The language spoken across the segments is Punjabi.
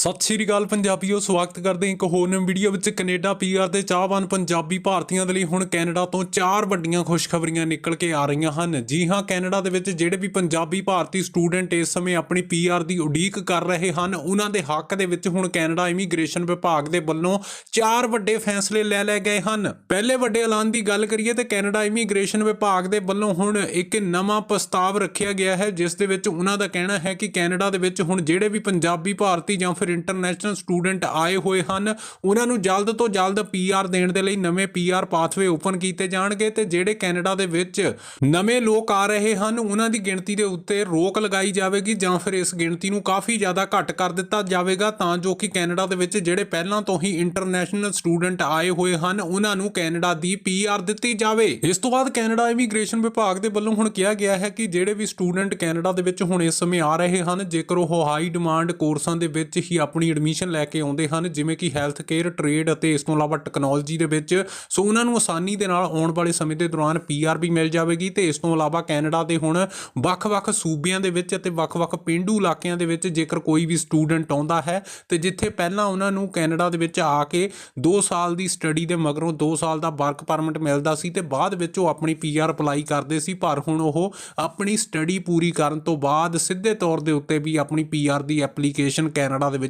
ਸਤਿ ਸ਼੍ਰੀ ਅਕਾਲ ਪੰਜਾਬੀਓ, ਸਵਾਗਤ ਕਰਦੇ ਹਾਂ ਇੱਕ ਹੋਰ ਨਵੀਂ ਵੀਡੀਓ ਵਿੱਚ ਕੈਨੇਡਾ ਪੀਆਰ ਦੇ ਚਾਹਵਾਨ ਪੰਜਾਬੀ ਭਾਰਤੀਆਂ ਦੇ ਲਈ ਹੁਣ ਕੈਨੇਡਾ ਤੋਂ ਚਾਰ ਵੱਡੀਆਂ ਖੁਸ਼ਖਬਰੀਆਂ ਨਿਕਲ ਕੇ ਆ ਰਹੀਆਂ ਹਨ। ਜੀ ਹਾਂ, ਕੈਨੇਡਾ ਦੇ ਵਿੱਚ ਜਿਹੜੇ ਵੀ ਪੰਜਾਬੀ ਭਾਰਤੀ ਸਟੂਡੈਂਟ ਇਸ ਸਮੇਂ ਆਪਣੀ ਪੀਆਰ ਦੀ ਉਡੀਕ ਕਰ ਰਹੇ ਹਨ, ਉਹਨਾਂ ਦੇ ਹੱਕ ਦੇ ਵਿੱਚ ਹੁਣ ਕੈਨੇਡਾ ਇਮੀਗ੍ਰੇਸ਼ਨ ਵਿਭਾਗ ਦੇ ਵੱਲੋਂ ਚਾਰ ਵੱਡੇ ਫੈਸਲੇ ਲੈ ਲਏ ਗਏ ਹਨ। ਪਹਿਲੇ ਵੱਡੇ ਐਲਾਨ ਦੀ ਗੱਲ ਕਰੀਏ ਤੇ ਕੈਨੇਡਾ ਇਮੀਗ੍ਰੇਸ਼ਨ ਵਿਭਾਗ ਦੇ ਵੱਲੋਂ ਹੁਣ ਇੱਕ ਨਵਾਂ ਪ੍ਰਸਤਾਵ ਰੱਖਿਆ ਗਿਆ ਹੈ, ਜਿਸ ਦੇ ਵਿੱਚ ਉਹਨਾਂ ਦਾ ਕਹਿਣਾ ਹੈ ਕਿ ਕੈਨੇਡਾ ਦੇ ਵਿੱਚ ਹੁਣ ਜਿਹੜੇ ਵੀ ਪੰਜਾਬੀ ਭਾਰਤੀ ਜਾਂ ਫਿਰ ਇੰਟਰਨੈਸ਼ਨਲ ਸਟੂਡੈਂਟ ਆਏ ਹੋਏ ਹਨ। ਉਹਨਾਂ ਨੂੰ ਜਲਦ ਤੋਂ ਜਲਦ ਪੀਆਰ ਦੇਣ ਦੇ ਲਈ ਨਵੇਂ ਪੀਆਰ ਪਾਥਵੇ ਓਪਨ ਕੀਤੇ ਜਾਣਗੇ ਤੇ ਜਿਹੜੇ ਕੈਨੇਡਾ ਦੇ ਵਿੱਚ ਨਵੇਂ ਲੋਕ ਆ ਰਹੇ ਹਨ, ਉਹਨਾਂ ਦੀ ਗਿਣਤੀ ਦੇ ਉੱਤੇ ਰੋਕ ਲਗਾਈ ਜਾਵੇਗੀ ਜਾਂ ਫਿਰ ਇਸ ਗਿਣਤੀ ਨੂੰ ਕਾਫੀ ਜ਼ਿਆਦਾ ਘੱਟ ਕਰ ਦਿੱਤਾ ਜਾਵੇਗਾ ਤਾਂ ਜੋ ਕਿ ਕੈਨੇਡਾ ਦੇ ਵਿੱਚ ਜਿਹੜੇ ਪਹਿਲਾਂ ਤੋਂ ਹੀ ਇੰਟਰਨੈਸ਼ਨਲ ਸਟੂਡੈਂਟ ਆਏ ਹੋਏ ਹਨ, ਉਹਨਾਂ ਨੂੰ ਕੈਨੇਡਾ ਦੀ ਪੀਆਰ ਦਿੱਤੀ ਜਾਵੇ। ਇਸ ਤੋਂ ਬਾਅਦ ਕੈਨੇਡਾ ਇਮੀਗ੍ਰੇਸ਼ਨ ਵਿਭਾਗ ਦੇ ਵੱਲੋਂ ਹੁਣ ਕਿਹਾ ਗਿਆ ਹੈ ਕਿ ਜਿਹੜੇ ਵੀ ਸਟੂਡੈਂਟ ਕੈਨੇਡਾ ਦੇ ਵਿੱਚ ਹੁਣ ਇਸ ਸਮੇਂ ਆ ਰਹੇ ਹਨ, ਜੇਕਰ ਉਹ ਹਾਈ ਡਿਮਾਂਡ ਕੋਰਸਾਂ ਦੇ ਵਿੱਚ ਹੀ ਆਪਣੀ ਐਡਮਿਸ਼ਨ ਲੈ ਕੇ ਆਉਂਦੇ ਹਨ, ਜਿਵੇਂ ਕਿ ਹੈਲਥ ਕੇਅਰ ਟ੍ਰੇਡ ਅਤੇ ਇਸ ਤੋਂ ਇਲਾਵਾ ਟੈਕਨੋਲੋਜੀ ਦੇ ਵਿੱਚ। ਸੋ ਉਹਨਾਂ ਨੂੰ ਆਸਾਨੀ ਦੇ ਨਾਲ ਆਉਣ ਵਾਲੇ ਸਮੇਂ ਦੇ ਦੌਰਾਨ ਪੀਆਰ ਵੀ ਮਿਲ ਜਾਵੇਗੀ ਤੇ ਇਸ ਤੋਂ ਇਲਾਵਾ ਕੈਨੇਡਾ ਦੇ ਹੁਣ ਵੱਖ-ਵੱਖ ਸੂਬਿਆਂ ਦੇ ਵਿੱਚ ਅਤੇ ਵੱਖ-ਵੱਖ ਪਿੰਡੂ ਇਲਾਕਿਆਂ ਦੇ ਵਿੱਚ ਜੇਕਰ ਕੋਈ ਵੀ ਸਟੂਡੈਂਟ ਆਉਂਦਾ ਹੈ, ਤੇ ਜਿੱਥੇ ਪਹਿਲਾਂ ਉਹਨਾਂ ਨੂੰ ਕੈਨੇਡਾ ਦੇ ਵਿੱਚ ਆ ਕੇ 2 ਸਾਲ ਦੀ ਸਟੱਡੀ ਦੇ ਮਗਰੋਂ 2 ਸਾਲ ਦਾ ਵਰਕ ਪਰਮਿਟ ਮਿਲਦਾ ਸੀ ਤੇ ਬਾਅਦ ਵਿੱਚ ਉਹ ਆਪਣੀ ਪੀਆਰ ਅਪਲਾਈ ਕਰਦੇ ਸੀ, ਪਰ ਹੁਣ ਉਹ ਆਪਣੀ ਸਟੱਡੀ ਪੂਰੀ ਕਰਨ ਤੋਂ ਬਾਅਦ ਸਿੱਧੇ ਤੌਰ ਦੇ ਉੱਤੇ ਵੀ ਆਪਣੀ ਪੀਆਰ ਦੀ ਐਪਲੀਕੇਸ਼ਨ ਕੈਨੇਡਾ ਦੇ ਵਿੱਚ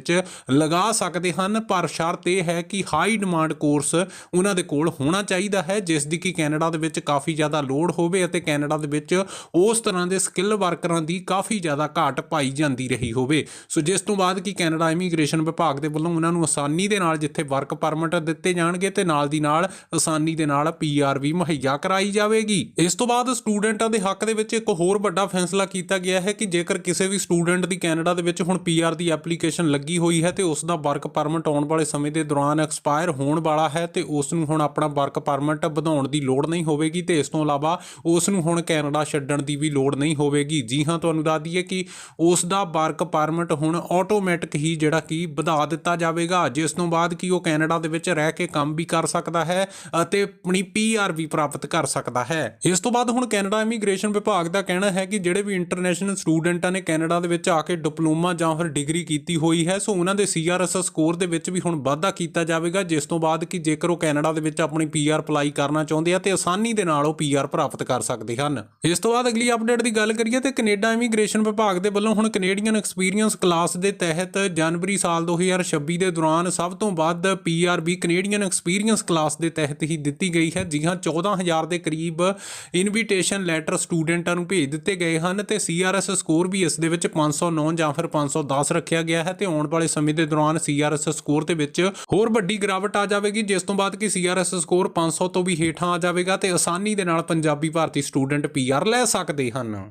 ਲਗਾ ਸਕਦੇ ਹਨ, ਪਰ ਸ਼ਰਤ ਇਹ ਹੈ ਕਿ ਹਾਈ ਡਿਮਾਂਡ ਕੋਰਸ ਉਹਨਾਂ ਦੇ ਕੋਲ ਹੋਣਾ ਚਾਹੀਦਾ ਹੈ, ਜਿਸ ਦੀ ਕਿ ਕੈਨੇਡਾ ਦੇ ਵਿੱਚ ਕਾਫੀ ਜ਼ਿਆਦਾ ਲੋੜ ਹੋਵੇ ਅਤੇ ਕੈਨੇਡਾ ਦੇ ਵਿੱਚ ਉਸ ਤਰ੍ਹਾਂ ਦੇ ਸਕਿੱਲ ਵਰਕਰਾਂ ਦੀ ਕਾਫੀ ਜ਼ਿਆਦਾ ਘਾਟ ਪਾਈ ਜਾਂਦੀ ਰਹੀ ਹੋਵੇ। ਸੋ ਜਿਸ ਤੋਂ ਬਾਅਦ ਕਿ ਕੈਨੇਡਾ ਇਮੀਗ੍ਰੇਸ਼ਨ ਵਿਭਾਗ ਦੇ ਵੱਲੋਂ ਉਹਨਾਂ ਨੂੰ ਆਸਾਨੀ ਦੇ ਨਾਲ ਜਿੱਥੇ ਵਰਕ ਪਰਮਿਟ ਦਿੱਤੇ ਜਾਣਗੇ ਤੇ ਨਾਲ ਦੀ ਨਾਲ ਆਸਾਨੀ ਦੇ ਨਾਲ ਪੀਆਰ ਵੀ ਮੁਹੱਈਆ ਕਰਾਈ ਜਾਵੇਗੀ। ਇਸ ਤੋਂ ਬਾਅਦ ਸਟੂਡੈਂਟਾਂ ਦੇ ਹੱਕ ਦੇ ਵਿੱਚ ਇੱਕ ਹੋਰ ਵੱਡਾ ਫੈਸਲਾ ਕੀਤਾ ਗਿਆ ਹੈ ਕਿ ਜੇਕਰ ਕਿਸੇ ਵੀ ਸਟੂਡੈਂਟ ਦੀ ਕੈਨੇਡਾ ਦੇ ਵਿੱਚ ਹੁਣ ਪੀਆਰ ਦੀ ਐਪਲੀਕੇਸ਼ਨ ਲੱਗੀ ਹੋਈ ਹੈ ਤੇ ਉਸ ਦਾ ਵਰਕ ਪਰਮਿਟ ਆਉਣ ਵਾਲੇ ਸਮੇਂ ਦੇ ਦੌਰਾਨ ਐਕਸਪਾਇਰ ਹੋਣ ਵਾਲਾ ਹੈ ਤੇ ਉਸ ਨੂੰ ਹੁਣ ਆਪਣਾ ਵਰਕ ਪਰਮਿਟ ਵਧਾਉਣ ਦੀ ਲੋੜ ਨਹੀਂ ਹੋਵੇਗੀ ਤੇ ਇਸ ਤੋਂ ਇਲਾਵਾ ਉਸ ਨੂੰ ਹੁਣ ਕੈਨੇਡਾ ਛੱਡਣ ਦੀ ਵੀ ਲੋੜ ਨਹੀਂ ਹੋਵੇਗੀ। ਜੀ ਹਾਂ, ਤੁਹਾਨੂੰ ਦੱਸ ਦਈਏ ਕਿ ਉਸ ਦਾ ਵਰਕ ਪਰਮਿਟ ਹੁਣ ਆਟੋਮੈਟਿਕ ਹੀ ਜਿਹੜਾ ਕਿ ਵਧਾ ਦਿੱਤਾ ਜਾਵੇਗਾ। ਜਿਸ ਤੋਂ ਬਾਅਦ ਕਿ ਉਹ ਕੈਨੇਡਾ ਦੇ ਵਿੱਚ ਰਹਿ ਕੇ ਕੰਮ ਵੀ ਕਰ ਸਕਦਾ ਹੈ ਅਤੇ ਆਪਣੀ ਪੀਆਰ ਵੀ ਪ੍ਰਾਪਤ ਕਰ ਸਕਦਾ ਹੈ। ਇਸ ਤੋਂ ਬਾਅਦ ਹੁਣ ਕੈਨੇਡਾ ਇਮੀਗ੍ਰੇਸ਼ਨ ਵਿਭਾਗ ਦਾ ਕਹਿਣਾ ਹੈ ਕਿ ਜਿਹੜੇ ਵੀ ਇੰਟਰਨੈਸ਼ਨਲ ਸਟੂਡੈਂਟਾਂ ਨੇ ਕੈਨੇਡਾ ਦੇ ਵਿੱਚ ਆ ਕੇ ਡਿਪਲੋਮਾ ਜਾਂ ਫਿਰ ਡਿਗਰੀ ਕੀਤੀ ਹੋਈ ਹੈ ਸੋ ਉਹਨਾਂ ਦੇ ਸੀਆਰਐਸ ਸਕੋਰ ਦੇ ਵਿੱਚ ਵੀ ਹੁਣ ਵਾਧਾ ਕੀਤਾ ਜਾਵੇਗਾ, ਜਿਸ ਤੋਂ ਬਾਅਦ ਕਿ ਜੇਕਰ ਉਹ ਕੈਨੇਡਾ ਦੇ ਵਿੱਚ ਆਪਣੀ ਪੀਆਰ ਅਪਲਾਈ ਕਰਨਾ ਚਾਹੁੰਦੇ ਆ, ਤੇ ਆਸਾਨੀ ਦੇ ਨਾਲ ਉਹ ਪੀਆਰ ਪ੍ਰਾਪਤ ਕਰ ਸਕਦੇ ਹਨ। ਇਸ ਤੋਂ ਬਾਅਦ ਅਗਲੀ ਅਪਡੇਟ ਦੀ ਗੱਲ ਕਰੀਏ, ਤੇ ਕੈਨੇਡਾ ਇਮੀਗ੍ਰੇਸ਼ਨ ਵਿਭਾਗ ਦੇ ਵੱਲੋਂ ਹੁਣ ਕੈਨੇਡੀਅਨ ਐਕਸਪੀਰੀਅੰਸ ਕਲਾਸ ਦੇ ਤਹਿਤ ਜਨਵਰੀ ਸਾਲ 2026 ਦੇ ਦੌਰਾਨ ਸਭ ਤੋਂ ਵੱਧ ਪੀਆਰ ਵੀ ਕੈਨੇਡੀਅਨ ਐਕਸਪੀਰੀਅੰਸ ਕਲਾਸ ਦੇ ਤਹਿਤ ਹੀ ਦਿੱਤੀ ਗਈ ਹੈ, ਜੀ ਹਾਂ 14000 ਦੇ ਕਰੀਬ ਇਨਵੀਟੇਸ਼ਨ ਲੈਟਰ ਸਟੂਡੈਂਟਾਂ ਨੂੰ ਭੇਜ ਦਿੱਤੇ ਗਏ ਹਨ, ਤੇ ਸੀਆਰਐਸ ਸਕੋਰ ਵੀ ਇਸ ਦੇ ਵਿੱਚ 509 ਜਾਂ ਫਿਰ 510 ਰੱਖਿਆ ਗਿਆ ਹੈ, ਤੇ ਆਉਣ ਵਾਲੇ ਸਮੇਂ ਦੇ ਦੌਰਾਨ ਸੀਆਰਐਸ ਸਕੋਰ ਦੇ ਵਿੱਚ ਹੋਰ ਵੱਡੀ ਗਿਰਾਵਟ ਆ ਜਾਵੇਗੀ। ਜਿਸ ਤੋਂ ਬਾਅਦ ਕਿ ਸੀਆਰਐਸ ਸਕੋਰ 500 ਤੋਂ ਵੀ ਹੇਠਾਂ ਆ ਜਾਵੇਗਾ ਤੇ ਆਸਾਨੀ ਦੇ ਨਾਲ ਪੰਜਾਬੀ ਭਾਰਤੀ ਸਟੂਡੈਂਟ ਪੀਆਰ ਲੈ ਸਕਦੇ ਹਨ।